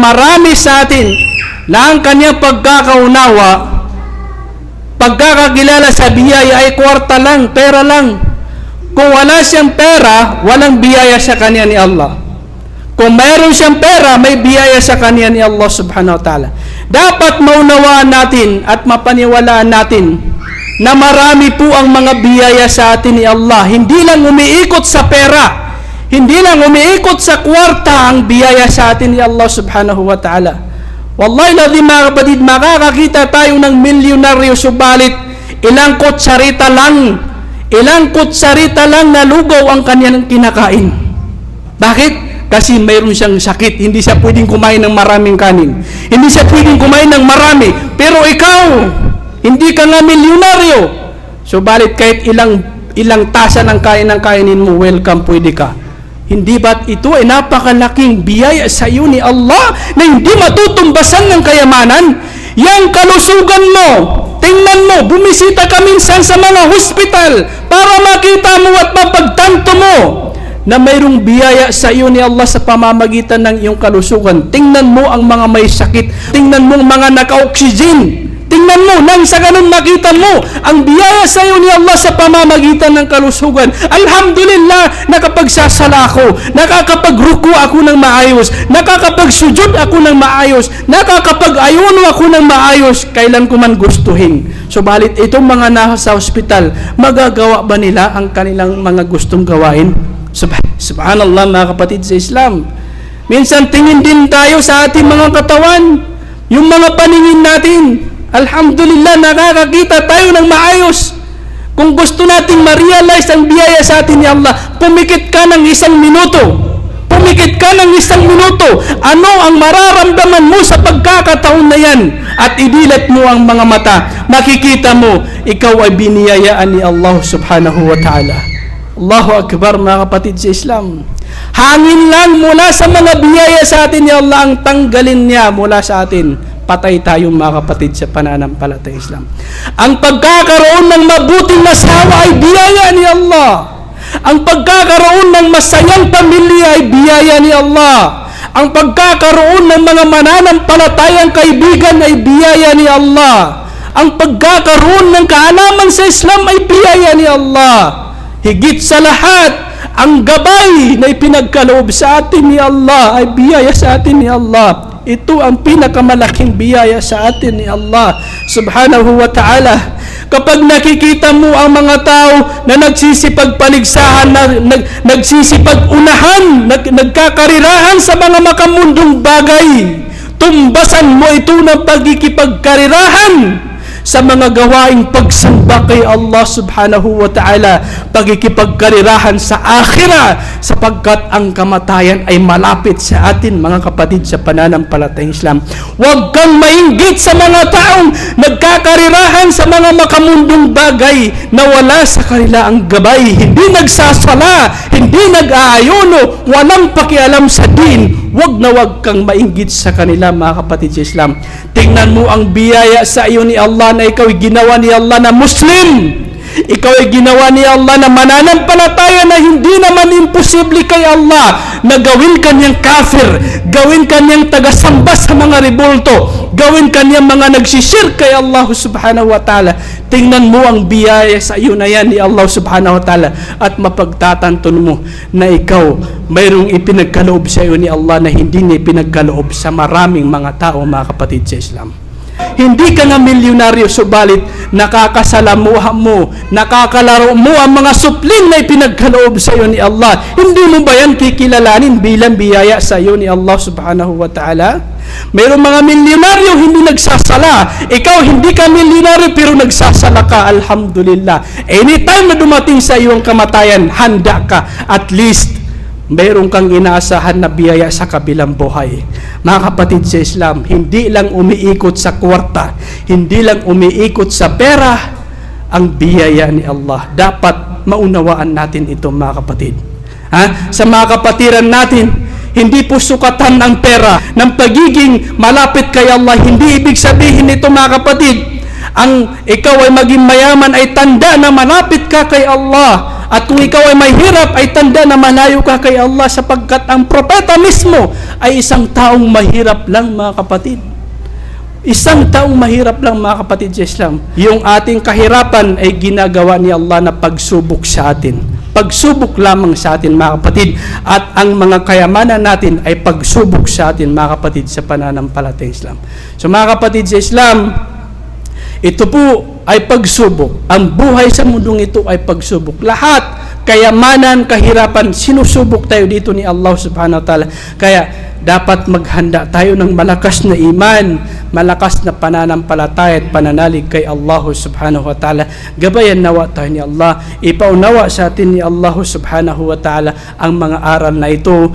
marami sa atin na ang kanyang pagkakaunawa, pagkakakilala sa biyaya ay kwarta lang, pera lang. Kung wala siyang pera, walang biyaya sa kanya ni Allah. Kung mayroon siyang pera, may biyaya sa kanya ni Allah subhanahu wa ta'ala. Dapat maunawaan natin at mapaniwalaan natin na marami po ang mga biyaya sa atin ni Allah. Hindi lang umiikot sa pera. Hindi lang umiikot sa kwarta ang biyaya sa atin ni Allah subhanahu wa ta'ala. Wallahi ladhi mga kapatid, makakakita tayo ng milyonaryo subalit ilang kutsarita lang, ilang kutsarita lang na lugaw ang kanyang kinakain. Bakit? Kasi mayroon siyang sakit. Hindi siya pwedeng kumain ng maraming kanin. Hindi siya pwedeng kumain ng marami. Pero ikaw, hindi ka nga milyonaryo. Subalit kahit ilang ilang tasa ng kain ng kainin mo, welcome pwede ka. Hindi ba't ito ay napakalaking biyaya sa iyo ni Allah na hindi matutumbasan ng kayamanan? Yang kalusugan mo, tingnan mo, bumisita ka minsan sa mga hospital para makita mo at mapagtanto mo na mayroong biyaya sa iyo ni Allah sa pamamagitan ng iyong kalusugan. Tingnan mo ang mga may sakit. Tingnan mo ang mga naka-oxygen. Tingnan mo, nang sa ganun makita mo ang biyaya sa iyo ni Allah sa pamamagitan ng kalusugan. Alhamdulillah, nakapagsasala ako, nakakapagruku ako ng maayos, nakakapagsujud ako ng maayos, nakakapag-ayuno ako ng maayos, kailan ko man gustuhin. Subalit itong mga nasa ospital, magagawa ba nila ang kanilang mga gustong gawain? Subh- Subhanallah mga kapatid sa Islam. Minsan tingin din tayo sa ating mga katawan, yung mga paningin natin. Alhamdulillah, nakakakita tayo ng maayos. Kung gusto nating ma-realize ang biyaya sa atin ni Allah, pumikit ka ng isang minuto. Pumikit ka ng isang minuto. Ano ang mararamdaman mo sa pagkakataon na yan? At idilat mo ang mga mata. Makikita mo, ikaw ay biniyayaan ni Allah subhanahu wa ta'ala. Allahu Akbar mga kapatid sa Islam. Hangin lang mula sa mga biyaya sa atin ni Allah ang tanggalin niya mula sa atin. Patay tayong mga kapatid sa pananampalatay Islam. Ang pagkakaroon ng mabuting asawa ay biyaya ni Allah. Ang pagkakaroon ng masayang pamilya ay biyaya ni Allah. Ang pagkakaroon ng mga mananampalatayang kaibigan ay biyaya ni Allah. Ang pagkakaroon ng kaalaman sa Islam ay biyaya ni Allah. Higit sa lahat, ang gabay na ipinagkaloob sa atin ni Allah ay biyaya sa atin ni Allah. Ito ang pinakamalaking biyaya sa atin ni Allah subhanahu wa ta'ala. Kapag nakikita mo ang mga tao na nagsisipagpaligsahan, na, nag, nagsisipag-unahan, nag, nagkakarirahan sa mga makamundong bagay, tumbasan mo ito ng pagkikipagkarirahan sa mga gawaing pagsamba kay Allah subhanahu wa ta'ala pagkikipagkarirahan sa akhira sapagkat ang kamatayan ay malapit sa atin mga kapatid sa pananampalatayang Islam. Huwag kang mainggit sa mga taong nagkakarirahan sa mga makamundong bagay na wala sa kanila ang gabay. Hindi nagsasala hindi nag-aayuno walang pakialam sa din. Huwag na huwag kang mainggit sa kanila mga kapatid sa Islam. Tingnan mo ang biyaya sa iyo ni Allah na ikaw ay ginawa ni Allah na Muslim. Ikaw ay ginawa ni Allah na mananampalataya na hindi naman imposible kay Allah na gawin kanyang kafir, gawin kanyang tagasamba sa mga ribulto, gawin kanyang mga nagsisir kay Allah subhanahu wa ta'ala. Tingnan mo ang biyaya sa iyo na yan ni Allah subhanahu wa ta'ala at mapagtatanton mo na ikaw mayroong ipinagkaloob sa iyo ni Allah na hindi niya ipinagkaloob sa maraming mga tao mga kapatid sa Islam. Hindi ka nga milyonaryo subalit nakakasalamuha mo, nakakalaro mo ang mga suplin na ipinagkaloob sa iyo ni Allah. Hindi mo ba yan kikilalanin bilang biyaya sa iyo ni Allah subhanahu wa ta'ala? Mayroong mga milyonaryo hindi nagsasala. Ikaw hindi ka milyonaryo pero nagsasala ka. Alhamdulillah. Anytime na dumating sa iyo ang kamatayan, handa ka. At least mayroon kang inaasahan na biyaya sa kabilang buhay. Mga kapatid sa Islam, hindi lang umiikot sa kwarta, hindi lang umiikot sa pera, ang biyaya ni Allah. Dapat maunawaan natin ito mga kapatid. Ha? Sa mga kapatiran natin, hindi po sukatan ang pera ng pagiging malapit kay Allah. Hindi ibig sabihin nito mga kapatid, ang ikaw ay maging mayaman ay tanda na malapit ka kay Allah. At kung ikaw ay mahirap, ay tanda na malayo ka kay Allah sapagkat ang propeta mismo ay isang taong mahirap lang mga kapatid. Isang taong mahirap lang mga kapatid sa Islam. Yung ating kahirapan ay ginagawa ni Allah na pagsubok sa atin. Pagsubok lamang sa atin mga kapatid. At ang mga kayamanan natin ay pagsubok sa atin mga kapatid sa pananampalatayang Islam. So mga kapatid sa Islam, ito po ay pagsubok. Ang buhay sa mundong ito ay pagsubok. Lahat, kayamanan, kahirapan, sinusubok tayo dito ni Allah subhanahu wa ta'ala. Kaya dapat maghanda tayo ng malakas na iman, malakas na pananampalataya at pananalig kay Allah subhanahu wa ta'ala. Gabayan nawa tayo ni Allah. Ipaunawa sa atin ni Allah subhanahu wa ta'ala ang mga aral na ito